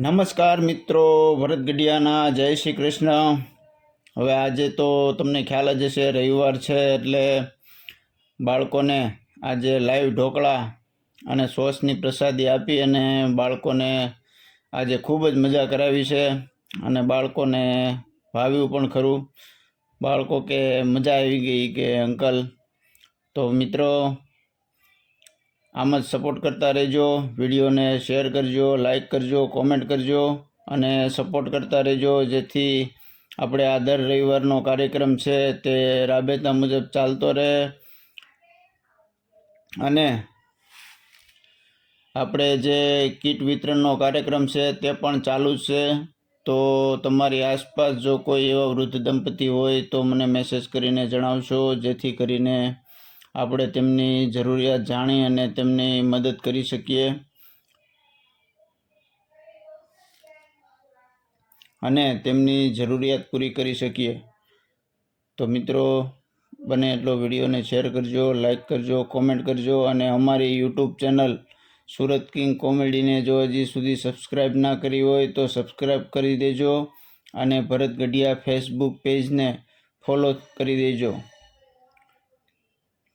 નમસ્કાર મિત્રો, ભરત ગઢિયાના, જય શ્રી કૃષ્ણ. હવે આજે તો તમને ખ્યાલ જ હશે, રવિવાર છે એટલે બાળકોને આજે લાઈવ ઢોકળા અને સોસની પ્રસાદી આપી અને બાળકોને આજે ખૂબ જ મજા કરાવી છે અને બાળકોને ભાવ્યું પણ ખરું. બાળકો કે મજા આવી ગઈ કે અંકલ. તો મિત્રો આમ જ સપોર્ટ કરતા રહેજો, વિડીયોને શેર કરજો લાઈક કરજો કોમેન્ટ કરજો અને સપોર્ટ કરતા રહેજો. જેથી આપણે આ દર રવિવારનો કાર્યક્રમ છે તે રાબેતા મુજબ ચાલતો રહે. અને આપણે જે કીટ વિતરણનો કાર્યક્રમ છે તે પણ ચાલુ જ છે. તો તમારી આસપાસ જો કોઈ એવા વૃદ્ધ દંપતી હોય તો મને મેસેજ કરીને જણાવશો, જેથી કરીને આપણે તેમની જરૂરિયાત જાણી અને તેમની મદદ કરી શકીએ. અને તેમની જરૂરિયાત પૂરી કરી શકીએ. તો મિત્રો, બને એટલો વિડીયોને શેર કરજો, લાઈક કરજો, કોમેન્ટ કરજો અને અમારી યુટ્યુબ ચેનલ સુરત કિંગ કોમેડીને જો હજી સુધી સબસ્ક્રાઈબ ના કરી હોય તો સબસ્ક્રાઈબ કરી દેજો અને ભરત ગઢિયા ફેસબુક પેજને ફોલો કરી દેજો.